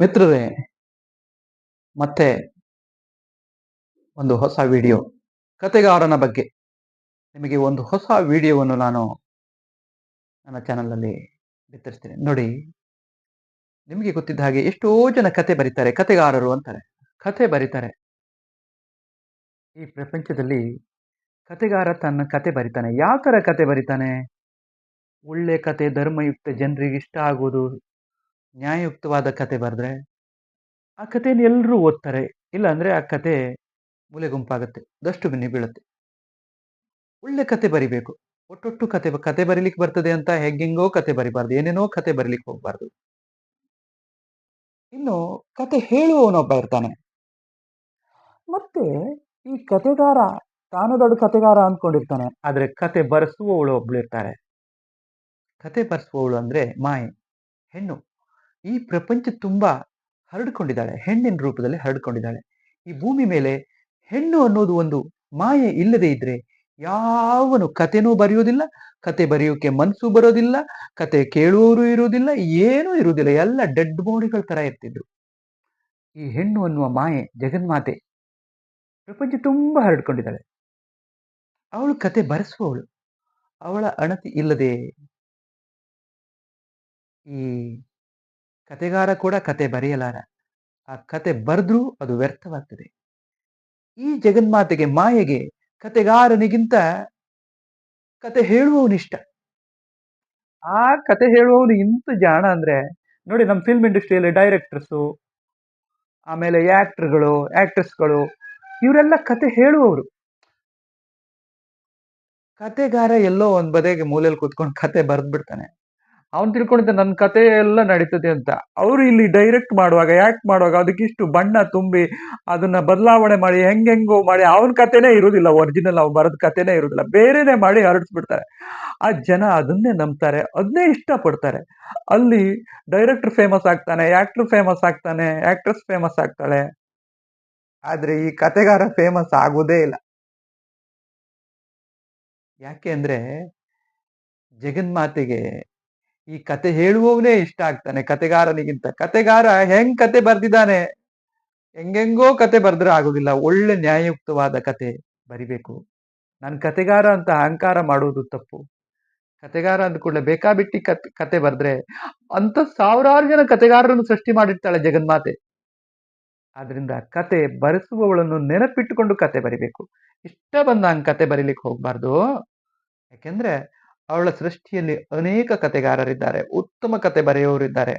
ಮಿತ್ರರೇ, ಮತ್ತೆ ಒಂದು ಹೊಸ ವಿಡಿಯೋ. ಕತೆಗಾರನ ಬಗ್ಗೆ. ನಿಮಗೆ ಒಂದು ಹೊಸ ವಿಡಿಯೋವನ್ನು ನಾನು ನನ್ನ ಚಾನಲಲ್ಲಿ ಬಿತ್ತರಿಸ್ತೇನೆ. ನೋಡಿ, ನಿಮಗೆ ಗೊತ್ತಿದ್ದ ಹಾಗೆ ಎಷ್ಟೋ ಜನ ಕತೆ ಬರೀತಾರೆ, ಕತೆಗಾರರು ಅಂತಾರೆ. ಕತೆ ಬರೀತಾರೆ. ಈ ಪ್ರಪಂಚದಲ್ಲಿ ಕತೆಗಾರ ತನ್ನ ಕತೆ ಬರಿತಾನೆ. ಯಾವ ಥರ ಕತೆ ಬರಿತಾನೆ? ಒಳ್ಳೆ ಕತೆ, ಧರ್ಮಯುಕ್ತ, ಜನರಿಗೆ ಇಷ್ಟ ಆಗೋದು ನ್ಯಾಯಯುಕ್ತವಾದ ಕತೆ ಬರೆದ್ರೆ ಆ ಕಥೆಯನ್ನು ಎಲ್ಲರೂ ಓದ್ತಾರೆ. ಇಲ್ಲ ಅಂದ್ರೆ ಆ ಕತೆ ಮೂಲೆ ಗುಂಪಾಗುತ್ತೆ ದಷ್ಟು ಬಿನ್ನಿ ಬೀಳುತ್ತೆ. ಒಳ್ಳೆ ಕತೆ ಬರಿಬೇಕು. ಒಟ್ಟೊಟ್ಟು ಕತೆ ಕತೆ ಬರೀಲಿಕ್ಕೆ ಬರ್ತದೆ ಅಂತ ಹೆಂಗೆಂಗೋ ಕತೆ ಬರಿಬಾರ್ದು, ಏನೇನೋ ಕತೆ ಬರೀಲಿಕ್ಕೆ ಹೋಗ್ಬಾರ್ದು. ಇನ್ನು ಕತೆ ಹೇಳುವವನೊಬ್ಬ ಇರ್ತಾನೆ. ಮತ್ತೆ ಈ ಕತೆಗಾರ ತಾನು ದೊಡ್ಡ ಕತೆಗಾರ ಅಂದ್ಕೊಂಡಿರ್ತಾನೆ ಆದ್ರೆ ಕತೆ ಬರೆಸುವವಳು ಒಬ್ಳು ಇರ್ತಾರೆ. ಕತೆ ಬರೆಸುವವಳು ಅಂದ್ರೆ ಮಾಯೆ, ಹೆಣ್ಣು. ಈ ಪ್ರಪಂಚ ತುಂಬಾ ಹರಡ್ಕೊಂಡಿದ್ದಾಳೆ, ಹೆಣ್ಣಿನ ರೂಪದಲ್ಲಿ ಹರಡ್ಕೊಂಡಿದ್ದಾಳೆ. ಈ ಭೂಮಿ ಮೇಲೆ ಹೆಣ್ಣು ಅನ್ನೋದು ಒಂದು ಮಾಯೆ ಇಲ್ಲದೆ ಇದ್ರೆ ಯಾವನು ಕತೆನೂ ಬರೆಯೋದಿಲ್ಲ ಕತೆ ಬರೆಯೋಕೆ ಮನಸ್ಸು ಬರೋದಿಲ್ಲ ಕತೆ ಕೇಳುವವರು ಇರುವುದಿಲ್ಲ ಏನೂ ಇರುವುದಿಲ್ಲ ಎಲ್ಲ ಡೆಡ್ ಬಾಡಿಗಳ ತರ ಇರ್ತಿದ್ರು. ಈ ಹೆಣ್ಣು ಅನ್ನುವ ಮಾಯೆ ಜಗನ್ಮಾತೆ ಪ್ರಪಂಚ ತುಂಬಾ ಹರಡ್ಕೊಂಡಿದ್ದಾಳೆ. ಅವಳು ಕತೆ ಬರೆಸುವವಳು. ಅವಳ ಅಣತಿ ಇಲ್ಲದೆ ಈ ಕತೆಗಾರ ಕೂಡ ಕತೆ ಬರೆಯಲಾರ. ಆ ಕತೆ ಬರೆದ್ರೂ ಅದು ವ್ಯರ್ಥವಾಗ್ತದೆ. ಈ ಜಗನ್ಮಾತೆಗೆ ಮಾಯೆಗೆ ಕತೆಗಾರನಿಗಿಂತ ಕತೆ ಹೇಳುವವನಿಷ್ಟ ಆ ಕತೆ ಹೇಳುವವನು ಇಂತ ಜಾಣ ಅಂದ್ರೆ, ನೋಡಿ ನಮ್ಮ ಫಿಲ್ಮ್ ಇಂಡಸ್ಟ್ರಿಯಲ್ಲಿ ಡೈರೆಕ್ಟರ್ಸು ಆಮೇಲೆ ಆಕ್ಟರ್ಗಳು ಆಕ್ಟ್ರೆಸ್ಗಳು ಇವರೆಲ್ಲ ಕತೆ ಹೇಳುವವರು. ಕತೆಗಾರ ಎಲ್ಲೋ ಒಂದ್ ಬದೆಗೆ ಮೂಲೆಯಲ್ಲಿ ಕೂತ್ಕೊಂಡು ಕತೆ ಬರೆದ್ಬಿಡ್ತಾನೆ. ಅವನ್ ತಿಳ್ಕೊಂಡಿದ್ದ ನನ್ನ ಕತೆ ಎಲ್ಲ ನಡೀತದೆ ಅಂತ. ಅವರು ಇಲ್ಲಿ ಡೈರೆಕ್ಟ್ ಮಾಡುವಾಗ ಯಾಕ್ಟ್ ಮಾಡುವಾಗ ಅದಕ್ಕಿಷ್ಟು ಬಣ್ಣ ತುಂಬಿ ಅದನ್ನ ಬದಲಾವಣೆ ಮಾಡಿ, ಹೆಂಗೆಂಗೋ ಮಾಡಿ, ಅವನ ಕತೆನೇ ಇರುವುದಿಲ್ಲ ಒರಿಜಿನಲ್ ಅವ್ನು ಬರೆದ ಕತೆನೇ ಇರುವುದಿಲ್ಲ ಬೇರೆನೇ ಮಾಡಿ ಹರಡಿಸ್ಬಿಡ್ತಾರೆ. ಆ ಜನ ಅದನ್ನೇ ನಂಬ್ತಾರೆ, ಅದನ್ನೇ ಇಷ್ಟಪಡ್ತಾರೆ. ಅಲ್ಲಿ ಡೈರೆಕ್ಟರ್ ಫೇಮಸ್ ಆಗ್ತಾನೆ ಆಕ್ಟರ್ ಫೇಮಸ್ ಆಗ್ತಾನೆ ಆಕ್ಟ್ರೆಸ್ ಫೇಮಸ್ ಆಗ್ತಾಳೆ. ಆದ್ರೆ ಈ ಕತೆಗಾರ ಫೇಮಸ್ ಆಗೋದೇ ಇಲ್ಲ. ಯಾಕೆ ಅಂದ್ರೆ ಜಗನ್ಮಾತೆಗೆ ಈ ಕತೆ ಹೇಳುವವನೇ ಇಷ್ಟ ಆಗ್ತಾನೆ ಕತೆಗಾರನಿಗಿಂತ. ಕತೆಗಾರ ಹೆಂಗ್ ಕತೆ ಬರ್ದಿದ್ದಾನೆ? ಹೆಂಗೆಂಗೋ ಕತೆ ಬರೆದ್ರೆ ಆಗುದಿಲ್ಲ. ಒಳ್ಳೆ ನ್ಯಾಯಯುಕ್ತವಾದ ಕತೆ ಬರಿಬೇಕು. ನಾನು ಕತೆಗಾರ ಅಂತ ಅಹಂಕಾರ ಮಾಡುವುದು ತಪ್ಪು. ಕತೆಗಾರ ಅಂದ ಕೂಡಲೇ ಬೇಕಾಬಿಟ್ಟಿ ಕತ್, ಕತೆ ಬರೆದ್ರೆ? ಅಂತ ಸಾವಿರಾರು ಜನ ಕತೆಗಾರರನ್ನು ಸೃಷ್ಟಿ ಮಾಡಿರ್ತಾಳೆ ಜಗನ್ಮಾತೆ. ಆದ್ರಿಂದ ಕತೆ ಬರೆಸುವವಳನ್ನು ನೆನಪಿಟ್ಟುಕೊಂಡು ಕತೆ ಬರಿಬೇಕು. ಇಷ್ಟ ಬಂದಂಗೆ ಕತೆ ಬರೀಲಿಕ್ಕೆ ಹೋಗ್ಬಾರ್ದು. ಯಾಕೆಂದ್ರೆ ಅವಳ ಸೃಷ್ಟಿಯಲ್ಲಿ ಅನೇಕ ಕತೆಗಾರರಿದ್ದಾರೆ ಉತ್ತಮ ಕತೆ ಬರೆಯೋರಿದ್ದಾರೆ